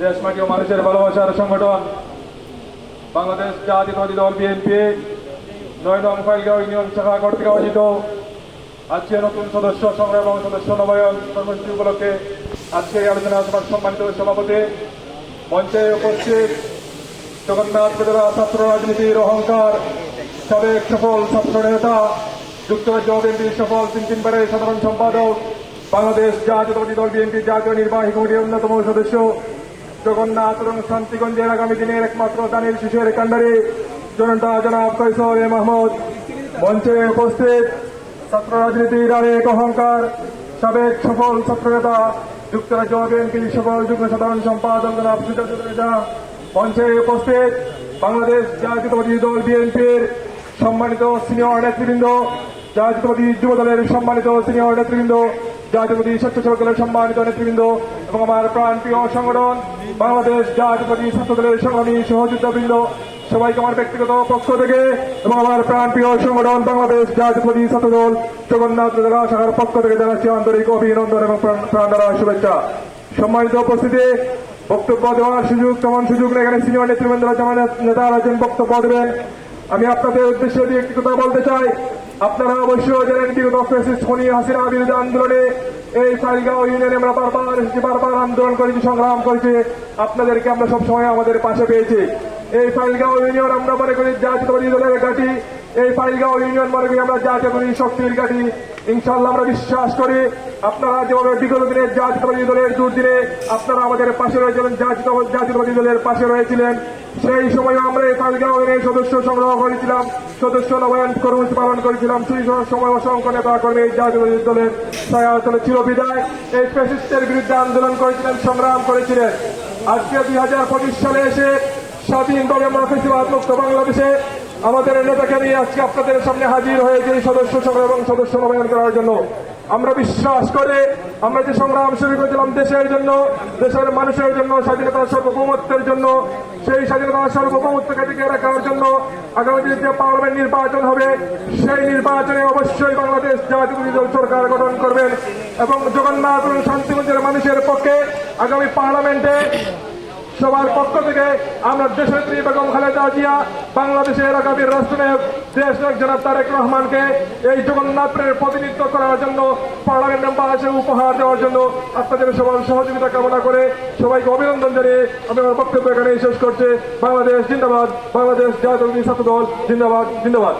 দেশ মাটি ও মানুষের ভালোবাসার সংগঠন, বাংলাদেশ জাতীয়তাবাদী দল বিএনপি নয় নং ফাইলগাঁও ইউনিয়ন শাখা কর্তৃক আয়োজিত। আজকে নতুন সদস্য সংগ্রহ এবং সদস্য নবায়ন কর্মসূচি উপলক্ষে আজকে এই আলোচনা সভার সম্মানিত সভাপতি, মঞ্চে উপস্থিত জগন্নাথ বেদরা ছাত্র রাজনীতির অহংকার, সাবেক সফল ছাত্র নেতা, যুক্তরাজ্য বিএনপির সফল তিন তিনবারের সাধারণ সম্পাদক বাংলাদেশ জাতীয়তাবাদী দল বিএনপি জাতীয় নির্বাহী কমিটির অন্যতম সদস্য জগন্নাথ এবং শান্তিগঞ্জের আগামী দিনের একমাত্র দানের শিশুর কান্ডারি জনতা জনাব কৈশোর এ মাহমুদ। মঞ্চে উপস্থিত ছাত্র রাজনীতির আরেক অহংকার, সাবেক সফল ছাত্রনেতা, যুক্তরাজ্য বিএনপির সফল যুগ্ম সাধারণ সম্পাদক জনাব সুজাত মঞ্চে উপস্থিত বাংলাদেশ জাতীয়তাবাদী দল বিএনপির সম্মানিত সিনিয়র নেতৃবৃন্দ জাতীয়তাবাদী যুব দলের সম্মানিত সিনিয়র নেতৃবৃন্দ, জাতীয়বাদী স্বেচ্ছাসেবক দলের সম্মানিত নেতৃবৃন্দ এবং আমার প্রাণপ্রিয় সংগঠন, বাংলাদেশ জাতীয়বাদী ছাত্র দলের সংগ্রামী সহযোদ্ধাবৃন্দ, সবাইকে আমার ব্যক্তিগত পক্ষ থেকে এবং আমার প্রাণপ্রিয় সংগঠন, বাংলাদেশ জাতীয়বাদী ছাত্র দল জগন্নাথ জেলা শাখার পক্ষ থেকে জানাচ্ছি আন্তরিক অভিনন্দন এবং প্রাণ- প্রাণ দ্বারা শুভেচ্ছা। সম্মানিত উপস্থিতি, বক্তব্য দেওয়ার সুযোগ, তেমন সুযোগ নেই এখানে সিনিয়র নেতৃবৃন্দরা যেমন নেতারা আছেন বক্তব্য দেবেন। আমি আপনাদের উদ্দেশ্যে একটি কথা বলতে চাই আপনারা অবশ্যই জানেন বিগত খনি হাসিনা বিরোধী আন্দোলনে এই ফাইলগাঁও ইউনিয়নে আমরা বারবার বারবার আন্দোলন করেছি, সংগ্রাম করেছি। আপনাদেরকে আমরা সবসময় আমাদের পাশে পেয়েছি। এই ফাইলগাঁও ইউনিয়ন আমরা মনে করি জাতীয়তাবাদী দলের ঘাঁটি। এই ফাইলগাঁও ইউনিয়ন মনে করি আমরা জাতীয়তাবাদী শক্তির ঘাঁটি। ইনশাল্লাহ আমরা বিশ্বাস করি আপনারা যেভাবে বিগত দিনের জাতীয়তাবাদী দলের দুর্দিনে আপনারা আমাদের পাশে রয়েছিলেন জাতীয়- জাতীয়তাবাদী দলের পাশে রয়েছিলেন। সেই সময় আমরা এই এর সদস্য সংগ্রহ করেছিলাম। সদস্য নবায়ন কর্মসূচি পালন করেছিলাম। সেই সময় অসংখ্য নেতা কর্মী জাতীয়তাবাদী দলের সহায়তা ছিল বিদায়। এই ফেসিস্টের বিরুদ্ধে আন্দোলন করেছিলেন, সংগ্রাম করেছিলেন। আজকে দুই হাজার পঁচিশ সালে এসে স্বাধীনভাবে আমরা ফেসিবাদ মুক্ত বাংলাদেশে আমাদের নেতাকে নিয়ে আজকে আপনাদের সামনে হাজির হয়েছে সদস্য সংগ্রহ এবং সদস্য নবায়ন করার জন্য। আমরা বিশ্বাস করে আমরা যে সংগ্রাম শুরু করেছিলাম দেশের জন্য, দেশের মানুষের জন্য স্বাধীনতার সার্বভৌমত্বের জন্য, সেই স্বাধীনতার সার্বভৌমত্বকে টিকে রাখার জন্য আগামী দিনে যে পার্লামেন্ট নির্বাচন হবে, সেই নির্বাচনে অবশ্যই বাংলাদেশ জাতীয় দল সরকার গঠন করবেন এবং জগন্নাথ শান্তিগঞ্জের মানুষের পক্ষে আগামী পার্লামেন্টে সবার পক্ষ থেকে আমরা দেশনেত্রী বেগম খালেদা জিয়া, বাংলাদেশের আগামী রাষ্ট্রনায়ক দেশ জনাব তারেক রহমানকে এই জগন্নাথের প্রতিনিধিত্ব করার জন্য পার্লামেন্ট মেম্বার উপহার দেওয়ার জন্য আপনাদের সবার সহযোগিতা কামনা করে সবাইকে অভিনন্দন জানিয়ে আমি আমার বক্তব্য এখানে শেষ করছে। বাংলাদেশ জিন্দাবাদ, বাংলাদেশ জাতীয় ছাত্র দল জিন্দাবাদ জিন্দাবাদ।